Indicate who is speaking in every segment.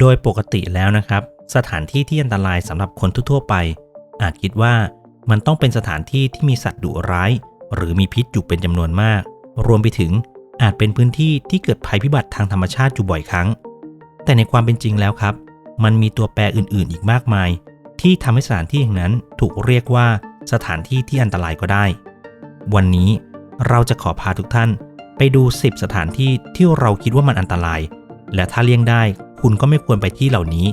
Speaker 1: โดยปกติแล้วนะครับ สถานที่ที่อันตรายสำหรับคนทั่วไป อาจคิดว่ามันต้องเป็นสถานที่ที่มีสัตว์ดุร้าย หรือมีพิษอยู่เป็นจำนวนมาก รวมไปถึงอาจเป็นพื้นที่ที่เกิดภัยพิบัติทางธรรมชาติอยู่บ่อยครั้ง แต่ในความเป็นจริงแล้วครับ มันมีตัวแปรอื่นๆ อีกมากมาย ที่ทำให้สถานที่แห่งนั้นถูกเรียกว่าสถานที่ที่อันตรายก็ได้ วันนี้เราจะขอพาทุกท่าน ไปดู 10 สถานที่ที่เราคิดว่ามันอันตราย และถ้าเลี่ยงได้ คุณก็ไม่ควรไปที่เหล่านี้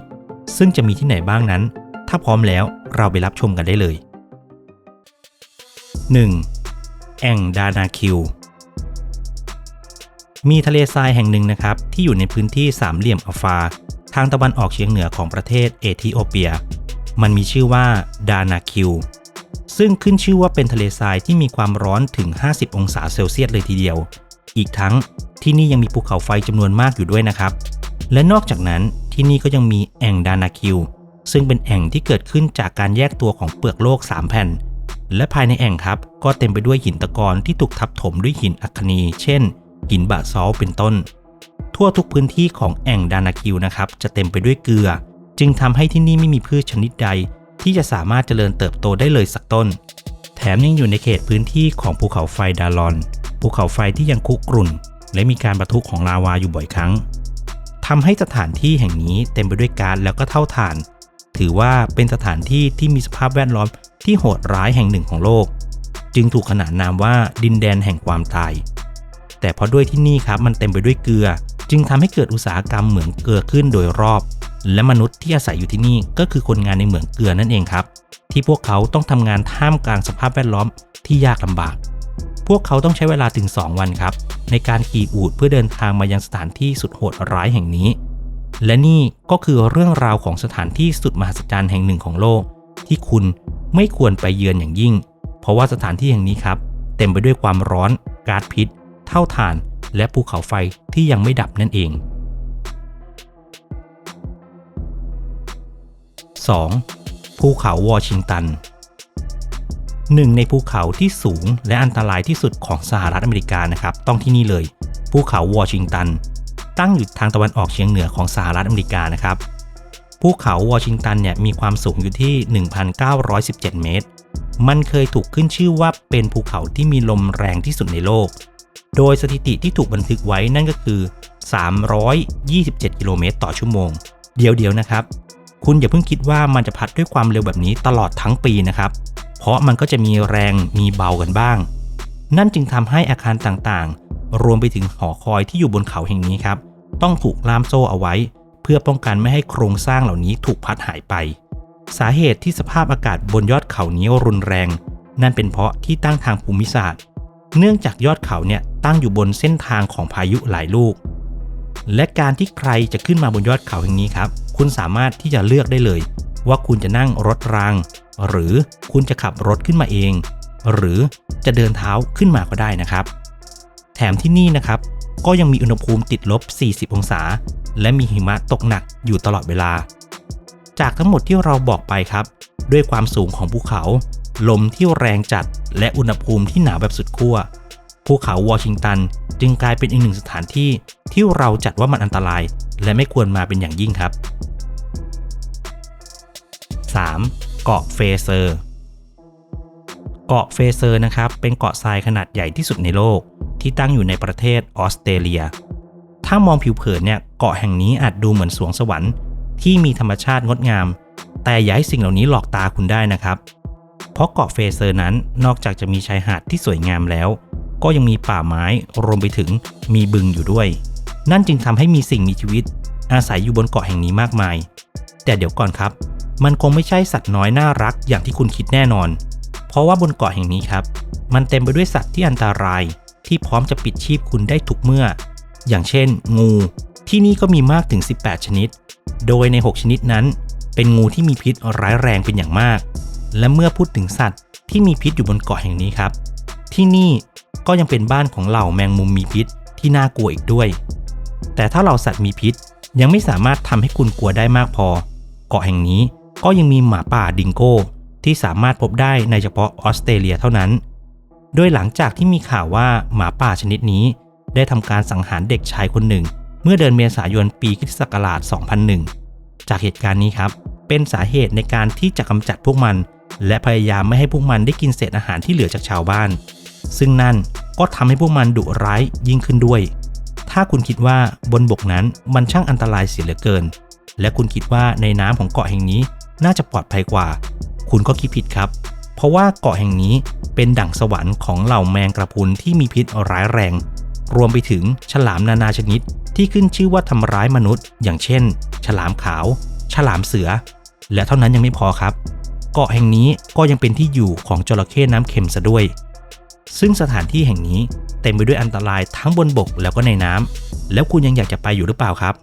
Speaker 1: ซึ่งจะมีที่ไหนบ้างนั้น ถ้าพร้อมแล้วเราไปรับชมกันได้เลย 1. แอ่งดานาคิว มีทะเลทรายแห่งหนึ่งนะครับ ที่อยู่ในพื้นที่สามเหลี่ยมอัลฟา ทางตะวันออกเฉียงเหนือของประเทศเอธิโอเปีย มันมีชื่อว่าดานาคิว ซึ่งขึ้นชื่อว่าเป็นทะเลทรายที่มีความร้อนถึง 50 องศาเซลเซียสเลยทีเดียว อีกทั้งที่นี่ยังมีภูเขาไฟจำนวนมากอยู่ด้วยนะครับ และนอกจากนั้นที่นี่ก็ยังมีแอ่งดานาคิว ซึ่งเป็นแอ่งที่เกิดขึ้นจากการแยกตัวของเปลือกโลก 3 แผ่น และภายในแอ่งครับ ก็เต็มไปด้วยหินตะกอนที่ถูกทับถมด้วยหินอัคนี เช่น หินบะซอลเป็นต้น ทั่วทุกพื้นที่ของแอ่งดานาคิวนะครับจะเต็มไปด้วยเกลือ จึงทำให้ที่นี่ไม่มีพืชชนิดใด ที่จะสามารถเจริญเติบโตได้เลยสักต้น แถมยังอยู่ในเขตพื้นที่ของภูเขาไฟดารอน ภูเขาไฟที่ยังคุกรุ่น และมีการประทุของลาวาอยู่บ่อยครั้ง ทำให้สถานที่แห่งนี้เต็มไปด้วยก๊าซแล้วก็เท่าฐาน ถือว่าเป็นสถานที่ที่มีสภาพแวดล้อมที่โหดร้ายแห่งหนึ่งของโลก จึงถูกขนานนามว่าดินแดนแห่งความตาย แต่เพราะด้วยที่นี่ครับมันเต็มไปด้วยเกลือ จึงทำให้เกิดอุตสาหกรรมเหมืองเกลือขึ้นโดยรอบ และมนุษย์ที่อาศัยอยู่ที่นี่ก็คือคนงานในเหมืองเกลือนั่นเองครับ ที่พวกเขาต้องทำงานท่ามกลางสภาพแวดล้อมที่ยากลำบาก พวกเขาต้องใช้เวลาถึง 2 วันครับ ในการขี่อูฐเพื่อเดินทางมายังสถานที่สุดโหดร้ายแห่งนี้ และนี่ก็คือเรื่องราวของสถานที่สุดมหัศจรรย์แห่งหนึ่งของโลก ที่คุณไม่ควรไปเยือนอย่างยิ่ง เพราะว่าสถานที่แห่งนี้ครับ เต็มไปด้วยความร้อนก๊าซพิษ เท่าฐาน และภูเขาไฟที่ยังไม่ดับนั่นเอง 2. ภูเขาวอชิงตัน หนึ่งในภูเขาที่สูงและอันตรายที่สุดของสหรัฐอเมริกานะครับ ต้องที่นี่เลย ภูเขาวอชิงตัน ตั้งอยู่ทางตะวันออกเฉียงเหนือของสหรัฐอเมริกานะครับ ภูเขาวอชิงตันเนี่ยมีความสูงอยู่ที่ 1,917 เมตร มันเคยถูกขึ้นชื่อว่าเป็นภูเขาที่มีลมแรงที่สุดในโลก โดยสถิติที่ถูกบันทึกไว้นั่นก็คือ 327 กิโลเมตรต่อชั่วโมง เดียวเดียวนะครับ คุณอย่าเพิ่งคิดว่ามันจะพัดด้วยความเร็วแบบนี้ตลอดทั้งปีนะครับ ราะมันก็จะมีแรงมีเบากันบ้าง นั่นจึงทำให้อาคารต่างๆ รวมไปถึงหอคอยที่อยู่บนเขาแห่งนี้ครับ ต้องถูกล่ามโซ่เอาไว้ เพื่อป้องกันไม่ให้โครงสร้างเหล่านี้ถูกพัดหายไป สาเหตุที่สภาพอากาศบนยอดเขานี้รุนแรง นั่นเป็นเพราะที่ตั้งทางภูมิศาสตร์ เนื่องจากยอดเขาเนี่ยตั้งอยู่บนเส้นทางของพายุหลายลูก และการที่ใครจะขึ้นมาบนยอดเขาแห่งนี้ครับ คุณสามารถที่จะเลือกได้เลย ว่าคุณจะนั่งรถราง หรือคุณจะขับรถขึ้นมาเอง หรือจะเดินเท้าขึ้นมาก็ได้นะครับ แถมที่นี่นะครับ ก็ยังมีอุณหภูมิติดลบ 40 องศา และมีหิมะตกหนักอยู่ตลอดเวลา จากทั้งหมดที่เราบอกไปครับ ด้วยความสูงของภูเขา ลมที่แรงจัดและอุณหภูมิที่หนาวแบบสุดขั้วภูเขาวอชิงตันจึงกลายเป็นอีกหนึ่งสถานที่ที่เราจัดว่ามันอันตราย และไม่ควรมาเป็นอย่างยิ่งครับ 3. เกาะเฟเซอร์ เกาะเฟเซอร์นะครับเป็นเกาะทรายขนาดใหญ่ที่สุดในโลก ที่ตั้งอยู่ในประเทศออสเตรเลีย ถ้ามองผิวเผินเนี่ยเกาะแห่งนี้อาจดูเหมือนสวงสวรรค์ที่มีธรรมชาติงดงาม แต่อย่าให้สิ่งเหล่านี้หลอกตาคุณได้นะครับ เพราะเกาะเฟเซอร์นั้นนอกจากจะมีชายหาดที่สวยงามแล้ว ก็ยังมีป่าไม้รวมไปถึงมีบึงอยู่ด้วย นั่นจึงทำให้มีสิ่งมีชีวิต อาศัยอยู่บนเกาะแห่งนี้มากมาย แต่เดี๋ยวก่อนครับ มันคงไม่ใช่สัตว์น้อยน่ารักอย่างที่คุณคิดแน่นอน เพราะว่าบนเกาะแห่งนี้ครับ มันเต็มไปด้วยสัตว์ที่อันตราย ที่พร้อมจะปิดชีพคุณได้ทุกเมื่อ อย่างเช่น งู ที่นี่ก็มีมากถึง 18 ชนิด โดยใน 6 ชนิดนั้น เป็นงูที่มีพิษร้ายแรงเป็นอย่างมาก และเมื่อพูดถึงสัตว์ที่มีพิษอยู่บนเกาะแห่งนี้ครับ ที่นี่ก็ยังเป็นบ้านของเหล่าแมงมุมมีพิษที่น่ากลัวอีกด้วย แต่ถ้าเหล่าสัตว์มีพิษยังไม่สามารถทำให้คุณกลัวได้มากพอ เกาะแห่งนี้ ก็ยังมีหมาป่าดิงโก้ที่สามารถพบได้ในเฉพาะออสเตรเลียเท่านั้น โดยหลังจากที่มีข่าวว่าหมาป่าชนิดนี้ ได้ทำการสังหารเด็กชายคนหนึ่ง เมื่อเดือนเมษายนปีคศักราช2001 จากเหตุการณ์นี้ครับ เป็นสาเหตุในการที่จะกำจัดพวกมัน และพยายามไม่ให้พวกมันได้กินเศษอาหารที่เหลือจากชาวบ้าน ซึ่งนั่นก็ทำให้พวกมันดุร้ายยิ่งขึ้นด้วย ถ้าคุณคิดว่าบนบกนั้นมันช่างอันตรายเสียเหลือเกิน และคุณคิดว่าในน้ำของเกาะแห่งนี้ น่าจะปลอดภัยกว่า คุณก็คิดผิดครับ เพราะว่าเกาะแห่งนี้เป็นดั่งสวรรค์ของเหล่าแมงกระพุนที่มีพิษร้ายแรง รวมไปถึงฉลามนานาชนิดที่ขึ้นชื่อว่าทำร้ายมนุษย์ อย่างเช่น ฉลามขาว ฉลามเสือ และเท่านั้นยังไม่พอครับ เกาะแห่งนี้ก็ยังเป็นที่อยู่ของจระเข้น้ำเค็มซะด้วย ซึ่งสถานที่แห่งนี้เต็มไปด้วยอันตรายทั้งบนบกแล้วก็ในน้ำแล้วคุณยังอยากจะไปอยู่หรือเปล่าครับ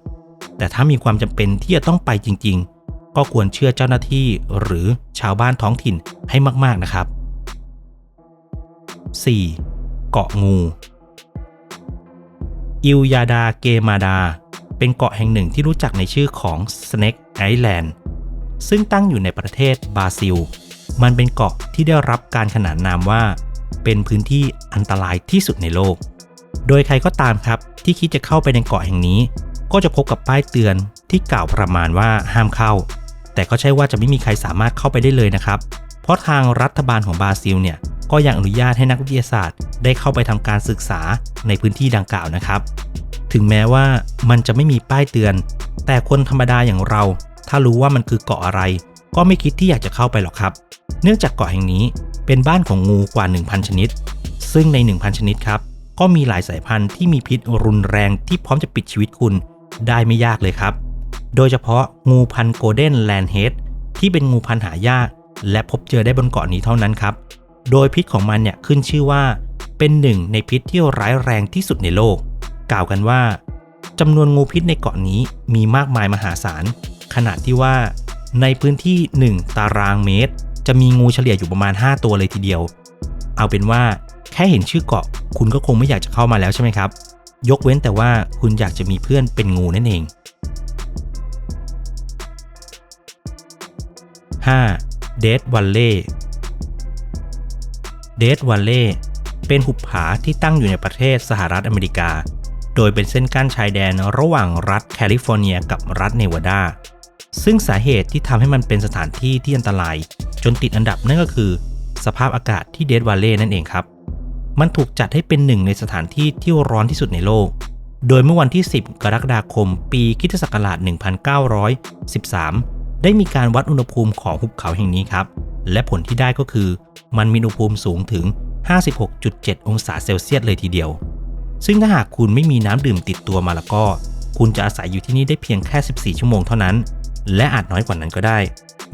Speaker 1: แต่ถ้ามีความจำเป็นที่จะต้องไปจริง ก็ควรเชื่อเจ้าหน้าที่หรือชาวบ้านท้องถิ่นให้มากๆนะครับ 4. เกาะงูอิลยาดาเกมาดา เป็นเกาะแห่งหนึ่งที่รู้จักในชื่อของ Snake Island ซึ่งตั้งอยู่ในประเทศบราซิล มันเป็นเกาะที่ได้รับการขนานนามว่า เป็นพื้นที่อันตรายที่สุดในโลก โดยใครก็ตามครับที่คิดจะเข้าไปในเกาะแห่งนี้ ก็จะพบกับป้ายเตือนที่กล่าวประมาณว่าห้ามเข้า แต่ก็ใช่ว่าจะไม่มีใครสามารถเข้าไปได้เลยนะครับ เพราะทางรัฐบาลของบราซิลเนี่ยก็ยังอนุญาตให้นักวิทยาศาสตร์ ได้เข้าไปทำการศึกษาในพื้นที่ดังกล่าวนะครับ ถึงแม้ว่ามันจะไม่มีป้ายเตือน แต่คนธรรมดาอย่างเรา ถ้ารู้ว่ามันคือเกาะอะไร ก็ไม่คิดที่อยากจะเข้าไปหรอกครับ เนื่องจากเกาะแห่งนี้เป็นบ้านของงูกว่า 1,000 ชนิด ซึ่งใน 1,000 ชนิดครับ ก็มีหลายสายพันธุ์ที่มีพิษรุนแรงที่พร้อมจะปิดชีวิตคุณได้ไม่ยากเลยครับ โดยเฉพาะงูพันโกลเด้นแลนเฮดที่เป็นงูพันหายาก และพบเจอได้บนเกาะนี้เท่านั้นครับ โดยพิษของมันเนี่ยขึ้นชื่อว่า เป็นหนึ่งในพิษที่ร้ายแรงที่สุดในโลก กล่าวกันว่าจำนวนงูพิษในเกาะนี้มีมากมายมหาศาล ขนาดที่ว่า ในพื้นที่ 1 ตารางเมตร จะมีงูเฉลี่ยอยู่ประมาณ 5 ตัวเลยทีเดียว เอาเป็นว่าแค่เห็นชื่อเกาะ คุณก็คงไม่อยากจะเข้ามาแล้วใช่ไหมครับ ยกเว้นแต่ว่าคุณอยากจะมีเพื่อนเป็นงูนั่นเอง 5. เดดวัลเล่เดดวัลเล่เป็นหุบผาที่ตั้งอยู่ในประเทศสหรัฐอเมริกา โดยเป็นเส้นกั้นชายแดนระหว่างรัฐแคลิฟอร์เนียกับรัฐเนวาดา ซึ่งสาเหตุที่ทำให้มันเป็นสถานที่ที่อันตราย จนติดอันดับนั่นก็คือ สภาพอากาศที่เดดวัลเล่นั่นเองครับ มันถูกจัดให้เป็นหนึ่งในสถานที่ที่ร้อนที่สุดในโลก โดยเมื่อวันที่ 10 กรกฎาคม ปีคริสตศักราช1913 ได้มีการวัดอุณหภูมิของหุบเขาแห่งนี้ครับ และผลที่ได้ก็คือ มันมีอุณหภูมิสูงถึง 56.7 องศาเซลเซียสเลยทีเดียว ซึ่งถ้าหากคุณไม่มีน้ำดื่มติดตัวมาแล้วก็ คุณจะอาศัยอยู่ที่นี่ได้เพียงแค่ 14 ชั่วโมงเท่านั้น และอาจน้อยกว่านั้นก็ได้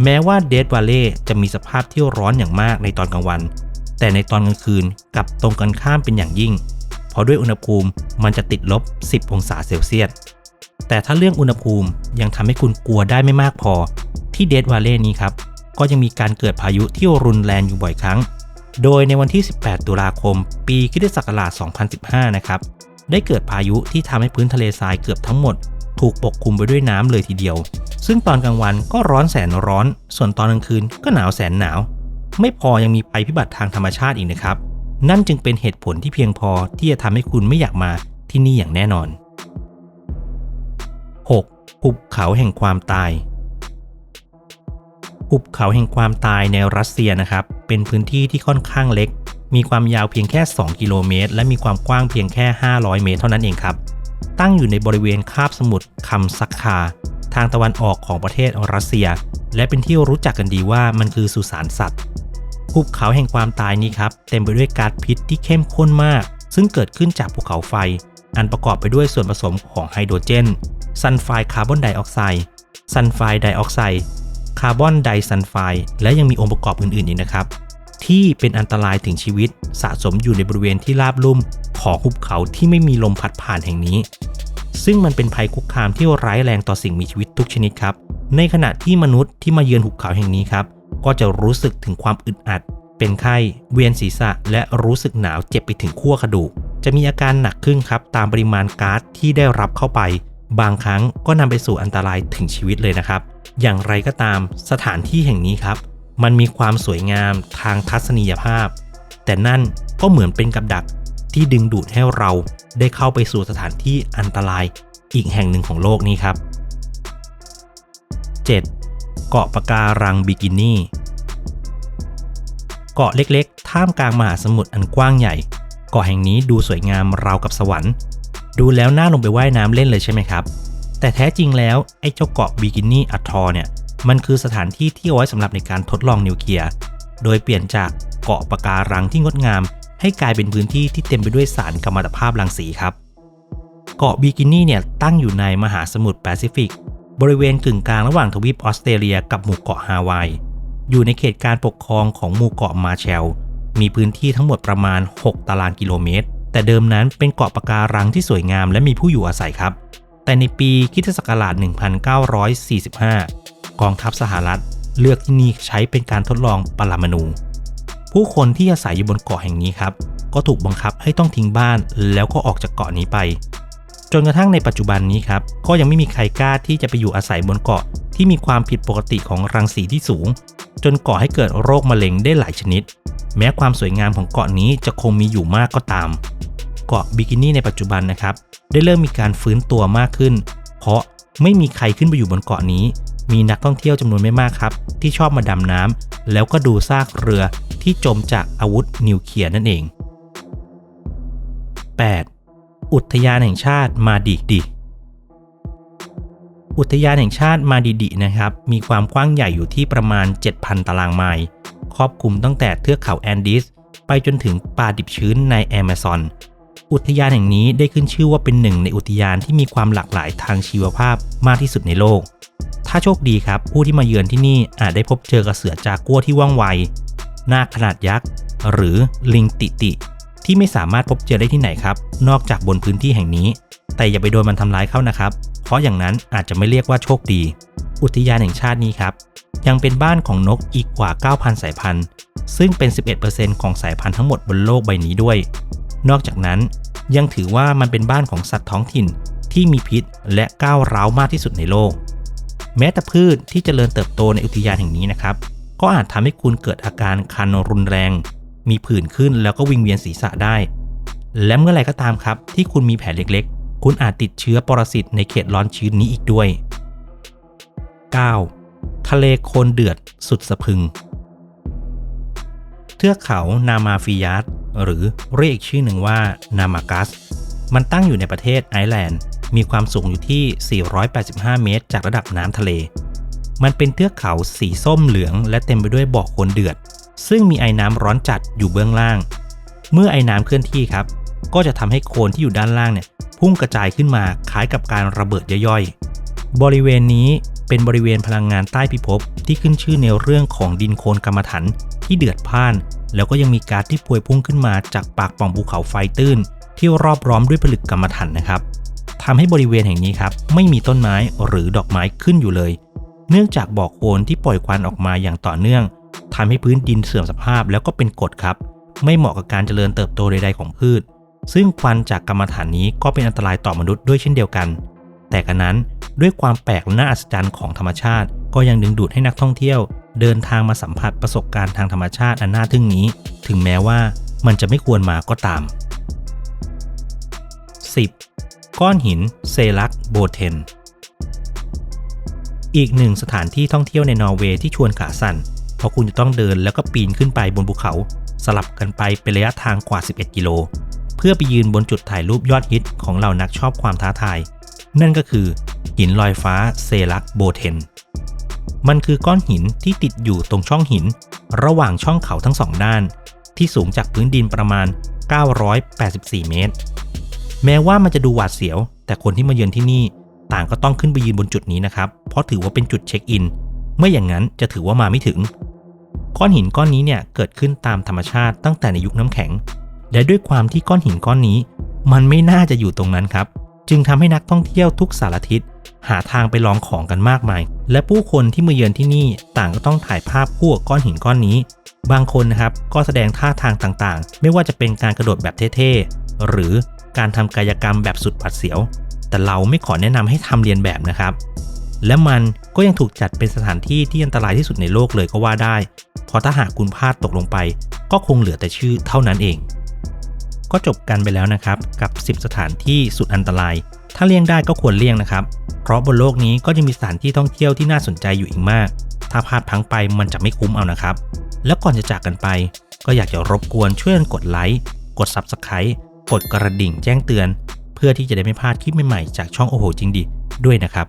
Speaker 1: แม้ว่าเดดวาเล่จะมีสภาพที่ร้อนอย่างมากในตอนกลางวัน แต่ในตอนกลางคืนกลับตรงกันข้ามเป็นอย่างยิ่ง เพราะด้วยอุณหภูมิมันจะติดลบ 10 องศาเซลเซียส แต่ถ้าเรื่องอุณหภูมิยังทำให้คุณกลัวได้ไม่มากพอ ที่เดดวาเล่นี้ครับ ก็ยังมีการเกิดพายุที่รุนแรงอยู่บ่อยครั้ง โดยในวันที่ 18 ตุลาคม ปีคริสศักราช 2015 นะครับ ได้เกิดพายุที่ทำให้พื้นทะเลทรายเกือบทั้งหมด ถูกปกคลุมไปด้วยน้ำเลยทีเดียว ซึ่งตอนกลางวันก็ร้อนแสนร้อน ส่วนตอนกลางคืนก็หนาวแสนหนาว ไม่พอยังมีภัยพิบัติทางธรรมชาติอีกนะครับ นั่นจึงเป็นเหตุผลที่เพียงพอที่จะทำให้คุณไม่อยากมาที่นี่อย่างแน่นอน 6. หุบเขาแห่งความตาย หุบเขาแห่งความตายในรัสเซียนะครับ เป็นพื้นที่ที่ค่อนข้างเล็ก มีความยาวเพียงแค่ 2 กิโลเมตร และมีความกว้างเพียงแค่ 500 เมตรเท่านั้นเองครับ ตั้งอยู่ในบริเวณคาบสมุทรคัมซักคา ทางตะวันออกของประเทศรัสเซีย และเป็นที่รู้จักกันดีว่ามันคือสุสานสัตว์ หุบเขาแห่งความตายนี้ครับเต็มไปด้วยก๊าซพิษที่เข้มข้นมาก ซึ่งเกิดขึ้นจากภูเขาไฟอันประกอบไปด้วยส่วนผสมของไฮโดรเจน ซัลไฟด์คาร์บอนไดออกไซด์ซัลไฟด์ไดออกไซด์คาร์บอนไดซัลไฟด์และยังมีองค์ประกอบอื่นๆอีกนะครับ ที่เป็นอันตรายถึงชีวิตสะสมอยู่ในบริเวณที่ราบลุ่มของหุบเขาที่ไม่มีลมพัดผ่านแห่งนี้ ซึ่งมันเป็นภัยคุกคามที่ร้ายแรงต่อสิ่งมีชีวิตทุกชนิดครับ ในขณะที่มนุษย์ที่มาเยือนหุบเขาแห่งนี้ครับ ก็จะรู้สึกถึงความอึดอัด เป็นไข้ เวียนศีรษะ และรู้สึกหนาวเจ็บไปถึงขั้วกระดูก จะมีอาการหนักขึ้นครับตามปริมาณก๊าซที่ได้รับเข้าไป บางครั้งก็นำไปสู่อันตรายถึงชีวิตเลยนะครับ อย่างไรก็ตามสถานที่แห่งนี้ครับ มันมีความสวยงามทางทัศนียภาพ แต่นั่นก็เหมือนเป็นกับดักที่ดึงดูดให้เราได้เข้าไปสู่สถานที่อันตรายอีกแห่งหนึ่งของโลกนี้ครับ 7. เกาะปะการังบิกินี่ เกาะเล็กๆ ท่ามกลางมหาสมุทรอันกว้างใหญ่ เกาะแห่งนี้ดูสวยงามราวกับสวรรค์ ดูแล้วน่าลงไปว่ายน้ำเล่นเลยใช่ไหมครับ แต่แท้จริงแล้วไอ้เจ้าเกาะบิกินี่อัตทอเนี่ย มันคือสถานที่ที่เอาไว้สำหรับในการทดลองนิวเคลียร์ โดยเปลี่ยนจากเกาะปะการังที่งดงาม ให้กลายเป็นพื้นที่ที่เต็มไปด้วยสารกัมมันตภาพรังสีครับ เกาะบิกินี่เนี่ยตั้งอยู่ในมหาสมุทรแปซิฟิก บริเวณกึ่งกลางระหว่างทวีปออสเตรเลียกับหมู่เกาะฮาวาย อยู่ในเขตการปกครองของหมู่เกาะมาแชล มีพื้นที่ทั้งหมดประมาณ 6 ตารางกิโลเมตร แต่เดิมนั้นเป็นเกาะปะการังที่สวยงามและมีผู้อยู่อาศัยครับ แต่ในปีคริสตศักราช 1945 กองทัพสหรัฐเลือกที่นี่ใช้เป็นการทดลองปรมาณูผู้คนที่อาศัยอยู่บนเกาะแห่งนี้ครับ ก็ถูกบังคับให้ต้องทิ้งบ้านแล้วก็ออกจากเกาะนี้ไป จนกระทั่งในปัจจุบันนี้ครับ ก็ยังไม่มีใครกล้าที่จะไปอยู่อาศัยบนเกาะที่มีความผิดปกติของรังสีที่สูง จนก่อให้เกิดโรคมะเร็งได้หลายชนิด แม้ความสวยงามของเกาะนี้จะคงมีอยู่มากก็ตาม เกาะบิกินี่ในปัจจุบันนะครับ ได้เริ่มมีการฟื้นตัวมากขึ้น เพราะไม่มีใครขึ้นไปอยู่บนเกาะนี้ มีนักท่องเที่ยวจำนวนไม่มากครับ ที่ชอบมาดำน้ำแล้วก็ดูซากเรือที่จมจากอาวุธนิวเคลียร์นั่นเอง 8. อุทยานแห่งชาติมาดิดิอุทยานแห่งชาติมาดิดินะครับ มีความกว้างใหญ่อยู่ที่ประมาณ 7,000 ตารางไมล์ ครอบคลุมตั้งแต่เทือกเขาแอนดีสไปจนถึงป่าดิบชื้นในแอมะซอน อุทยานแห่งนี้ได้ขึ้นชื่อว่าเป็นหนึ่งในอุทยานที่มีความหลากหลายทางชีวภาพมากที่สุดในโลก ถ้าโชคดีครับผู้ที่มาเยือนที่นี่อาจได้พบเจอกับเสือจากัวที่ว่องไว นาคขนาดยักษ์ หรือลิงติติ ที่ไม่สามารถพบเจอได้ที่ไหนครับ นอกจากบนพื้นที่แห่งนี้ แต่อย่าไปโดนมันทำร้ายเข้านะครับ เพราะอย่างนั้นอาจจะไม่เรียกว่าโชคดี อุทยานแห่งชาตินี้ครับ ยังเป็นบ้านของนกอีกกว่า 9,000 สายพันธุ์ ซึ่งเป็น 11%ของสายพันธุ์ทั้งหมดบนโลกใบนี้ด้วย นอกจากนั้นยังถือว่ามันเป็นบ้านของสัตว์ท้องถิ่นที่มีพิษและก้าวร้าวมากที่สุดในโลก แม้แต่พืชที่จเจริญเติบโตในอุทยานแห่งนี้นะครับ ก็อาจทำให้คุณเกิดอาการคันรุนแรง มีผื่นขึ้นแล้วก็วิงเวียนศีรษะได้ และเมื่อไรก็ตามครับ ที่คุณมีแผลเล็กๆ คุณอาจติดเชื้อปรสิตในเขตร้อนชื้นนี้อีกด้วย 9. ทะเลโคลนเดือดสุดสะพึง เทือกเขานามาฟิยัสหรือเรียกอีกชื่อหนึ่งว่านามากัส มันตั้งอยู่ในประเทศไอร์แลนด์ มีความสูงอยู่ที่ 485 เมตร จากระดับน้ำทะเล มันเป็นเทือกเขาสีส้มเหลือง และเต็มไปด้วยบ่อโคลนเดือด ซึ่งมีไอ้น้ำร้อนจัดอยู่เบื้องล่าง เมื่อไอ้น้ำเคลื่อนที่ครับ ก็จะทำให้โคลนที่อยู่ด้านล่างเนี่ยพุ่งกระจายขึ้นมาคล้ายกับการระเบิดย่อยๆ บริเวณนี้เป็นบริเวณพลังงานใต้พิภพที่ขึ้นชื่อในเรื่องของดินโคลนกรรมฐานที่เดือดพ่าน แล้วก็ยังมีก๊าซที่พวยพุ่งขึ้นมาจากปากป่องภูเขาไฟตื้น ที่รอบร้อมด้วยผลึกกรรมฐานนะครับทำให้บริเวณแห่งนี้ครับไม่มีต้นไม้หรือดอกไม้ขึ้นอยู่เลย เนื่องจากบ่อโคลนที่ปล่อยควันออกมาอย่างต่อเนื่องทำให้พื้นดินเสื่อมสภาพแล้วก็เป็นกรดครับ ไม่เหมาะกับการเจริญเติบโตใดๆของพืช ซึ่งควันจากกรรมฐานนี้ก็เป็นอันตรายต่อมนุษย์ด้วยเช่นเดียวกัน แต่กันนั้นด้วยความแปลกและน่าอัศจรรย์ของธรรมชาติ ก็ยังดึงดูดให้นักท่องเที่ยว เดินทางมาสัมผัสประสบการณ์ทางธรรมชาติอันน่าทึ่งนี้ ถึงแม้ว่ามันจะไม่ควรมาก็ตาม 10. ก้อนหินเซลักโบเทน อีกหนึ่งสถานที่ท่องเที่ยวในนอร์เวย์ที่ชวนขาสั่น เพราะคุณจะต้องเดินแล้วก็ปีนขึ้นไปบนภูเขา สลับกันไปเป็นระยะทางกว่า 11 กิโล เพื่อไปยืนบนจุดถ่ายรูปยอดฮิตของเหล่านักชอบความท้าทาย นั่นก็คือ หินลอยฟ้าเซลักโบเทน มันคือก้อนหินที่ติดอยู่ตรงช่องหิน ระหว่างช่องเขาทั้งสองด้าน ที่สูงจากพื้นดินประมาณ 984 เมตร แม้ว่ามันจะดูหวาดเสียว แต่คนที่มาเยือนที่นี่ต่างก็ต้องขึ้นไปยืนบนจุดนี้นะครับ เพราะถือว่าเป็นจุดเช็คอิน ไม่อย่างนั้นจะถือว่ามาไม่ถึง ก้อนหินก้อนนี้เนี่ยเกิดขึ้นตามธรรมชาติตั้งแต่ในยุคน้ำแข็ง และด้วยความที่ก้อนหินก้อนนี้ มันไม่น่าจะอยู่ตรงนั้นครับ จึงทำให้นักท่องเที่ยวทุกสารทิศหาทางไปลองของกันมากมาย และผู้คนที่มาเยือนที่นี่ต่างก็ต้องถ่ายภาพคู่กับก้อนหินก้อนนี้ บางคนนะครับก็แสดงท่าทางต่างๆ ไม่ว่าจะเป็นการกระโดดแบบเท่ๆ หรือการทำกายกรรมแบบสุดปัดเสียว แต่เราไม่ขอแนะนำให้ทำเรียนแบบนะครับ และมันก็ยังถูกจัดเป็นสถานที่ที่อันตรายที่สุดในโลกเลยก็ว่าได้ เพราะถ้าหากคุณพลาดตกลงไป ก็คงเหลือแต่ชื่อเท่านั้นเอง ก็จบกันไปแล้วนะครับ กับ 10 สถานที่สุดอันตราย ถ้าเลี่ยงได้ก็ควรเลี่ยงนะครับ เพราะบนโลกนี้ก็จะมีสถานที่ท่องเที่ยวที่น่าสนใจอยู่อีกมาก ถ้าพลาดพลั้งไปมันจะไม่คุ้มเอานะครับ แล้วก่อนจะจากกันไป ก็อยากจะรบกวนช่วยกันกดไลค์กด Subscribe กดกระดิ่งแจ้งเตือน เพื่อที่จะได้ไม่พลาดคลิปใหม่ๆจากช่องโอโหจริงดิด้วยนะครับ